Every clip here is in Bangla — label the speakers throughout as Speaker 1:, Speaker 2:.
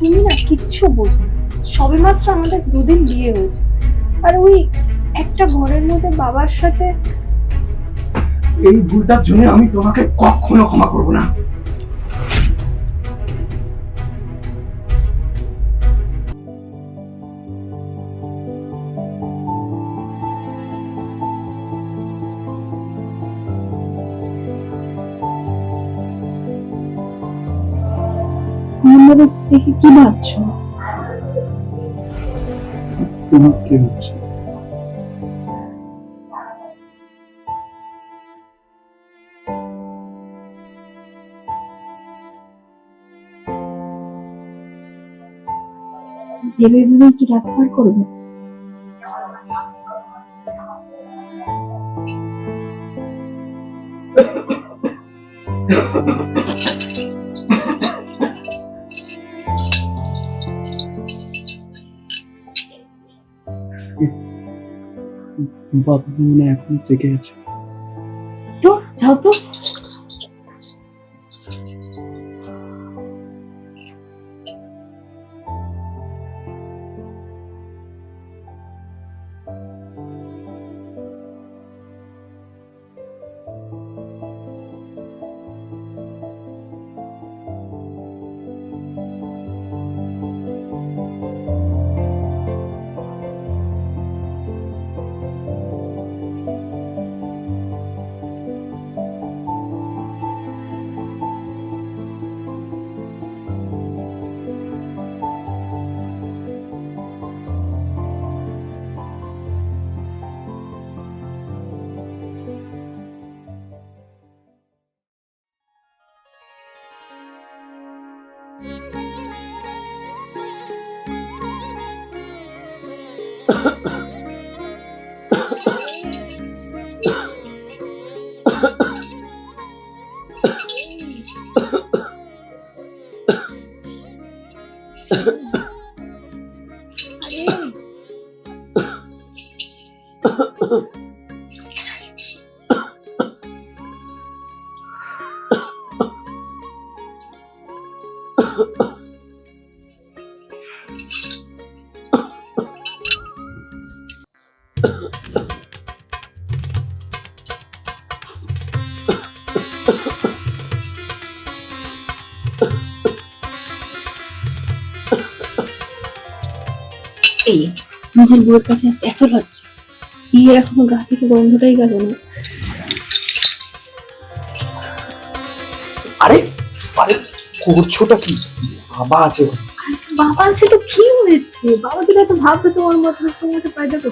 Speaker 1: তুমি না কিচ্ছু বোঝো সবে মাত্র আমাদের দুদিন বিয়ে হয়েছে। আর ওই একটা ঘরের মধ্যে বাবার সাথে
Speaker 2: এই ভুলটার জন্য আমি তোমাকে কখনো ক্ষমা করব না।
Speaker 1: আমাদের দেখে কি ভাবছ
Speaker 2: তোমার কি হচ্ছে?
Speaker 1: ভেবে ভেবে কি পার করবে?
Speaker 2: বাবা মনে এখন জেগে আছে।
Speaker 1: তো যাও তো। নিজের বউয়ের কাছে আসতে এত লজ্জা। বিয়ে এখনও গা থেকে গন্ধটাই গেল না।
Speaker 2: আরে আরে করছোটা কি? বাবা আছে।
Speaker 1: বাবা আছে তো কি হয়েছে? বাবা দিলে তো ভাববে তোমার মতো পায়দা তো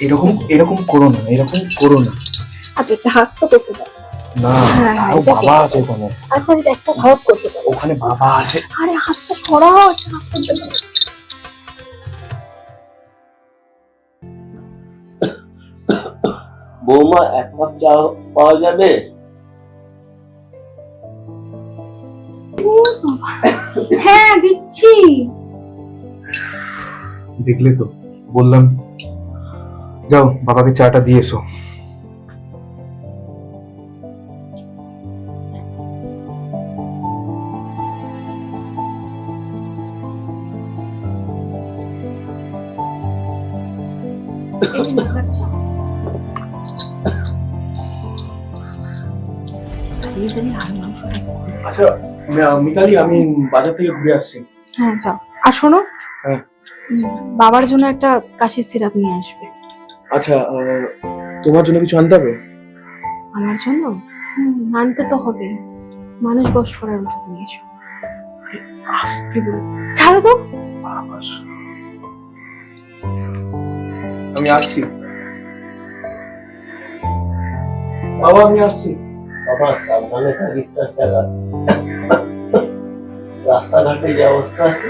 Speaker 2: এরকম এরকম করো না এরকম করো না।
Speaker 1: আচ্ছা একটা হাত তো করতে পারো
Speaker 2: না
Speaker 1: হ্যাঁ, হ্যাঁ,
Speaker 2: বাবা আছে ওখানে
Speaker 1: আচ্ছা আচ্ছা একটা হাত করতে পারো
Speaker 2: ওখানে বাবা আছে।
Speaker 1: আরে হাতটা সরাও আচ্ছা
Speaker 3: বৌমা এক কাপ চা পাওয়া যাবে?
Speaker 1: হ্যাঁ দিচ্ছি।
Speaker 2: দেখলে তো বললাম। যাও বাবাকে চাটা দিয়ে এসো।
Speaker 1: আচ্ছা মাংসটা
Speaker 2: আচ্ছা মিতালি আমি বাজার থেকে ঘুরে আসছি।
Speaker 1: হ্যাঁ যাও। আর শোনো
Speaker 2: হ্যাঁ।
Speaker 1: বাবার জন্য একটা কাশির সিরাপ নিয়ে আসবে।
Speaker 2: আচ্ছা তোমার জন্য কিছু আনতে হবে?
Speaker 1: আমার জন্য? আনতে তো হবে। মানুষ বস করার ওষুধ নিয়ে এসো।
Speaker 2: আসতে
Speaker 1: ছাড়ো তো।
Speaker 2: আমি আসছি। বাবা আমি আসছি।
Speaker 3: বাবা সাবধানে গাড়িটা চালা রাস্তাঘাটে যে অবস্থা আছে।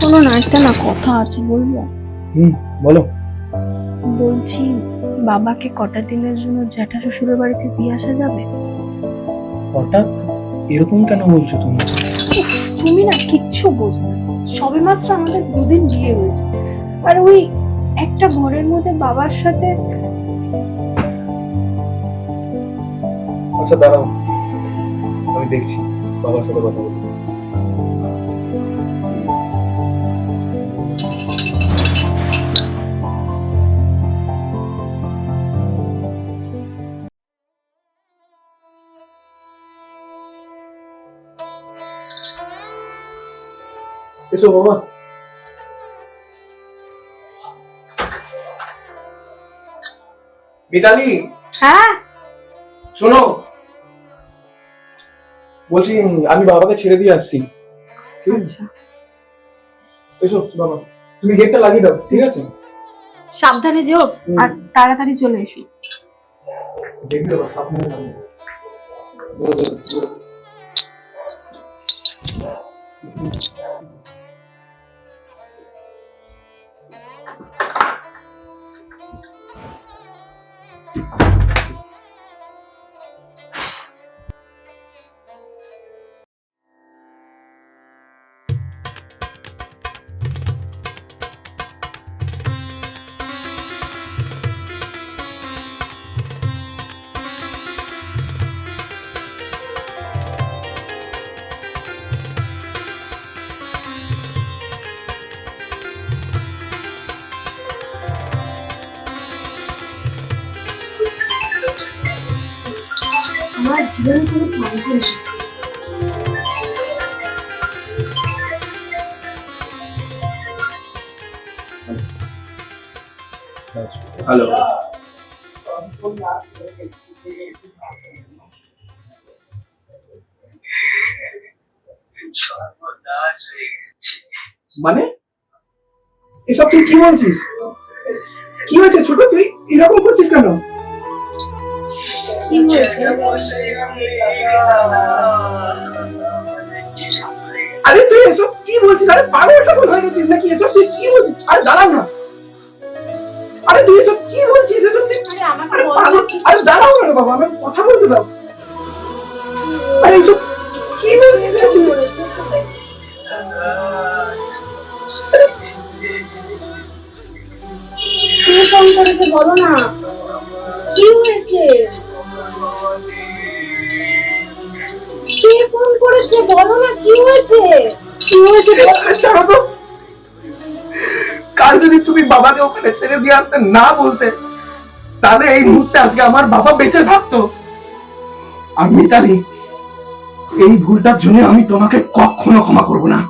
Speaker 1: শোনো না একটা না কথা আছে বলব?
Speaker 2: হুম বলো।
Speaker 1: বলছি বাবাকে কটা দিনের জন্য জ্যাঠা শ্বশুরের বাড়িতে দিয়ে আসা যাবে?
Speaker 2: হঠাৎ? এরকম কেন বলছো তুমি?
Speaker 1: উফ, তুমি না কিচ্ছু বোঝো না। সবে মাত্র আমাদের দুদিন বিয়ে হয়েছে। আর ওই একটা ঘরের মধ্যে বাবার সাথে
Speaker 2: আচ্ছা দাঁড়াও। আমি দেখছি, বাবার সাথে কথা বলব। এসো বাবা মিতালি?
Speaker 1: হ্যাঁ?
Speaker 2: শোনো। বলছি আমি বাবাকে ছেড়ে দিয়ে আসছি। ঠিক আছে?
Speaker 1: আচ্ছা।
Speaker 2: এসো বাবা। তুমি গেটটা লাগিয়ে দাও ঠিক আছে?
Speaker 1: সাবধানে যেও। আর তাড়াতাড়ি চলে এসো।
Speaker 2: দেখবি সাবধানে নামো।
Speaker 1: আমার জীবনে কোনো শান্তি নেই।
Speaker 2: হ্যালো। মানে? এসব তুই কি বলছিস? কি হয়েছে ছোট? তুই এরকম করছিস কেন?
Speaker 1: কি হয়েছে?
Speaker 2: আরে তুই এসব কি বলছিস? আরে পাগল টাগল হয়ে গেছিস নাকি? এসব তুই কি বলছিস? আরে দাঁড়াও না। আরে তুই এসব কি বলছিস? এসব তুই
Speaker 1: আরে
Speaker 2: পাগল আরে দাঁড়াও না বাবা আমি কথা বলতে দাও আরে এসব কি বলছিস? রে তুই
Speaker 1: কে ফোন করেছে বলো না। কি হয়েছে? ফোন করেছে, বলো না কি হয়েছে?
Speaker 2: কি হয়েছে ছাড়ো তো। কাল যদি তুমি বাবাকে ওখানে ছেড়ে দিয়ে আসতে না বলতে, তাহলে এই মুহূর্তে আজকে আমার বাবা বেঁচে থাকতো। আর মিতালি, এই ভুলটার জন্য আমি তোমাকে কখনো ক্ষমা করব না।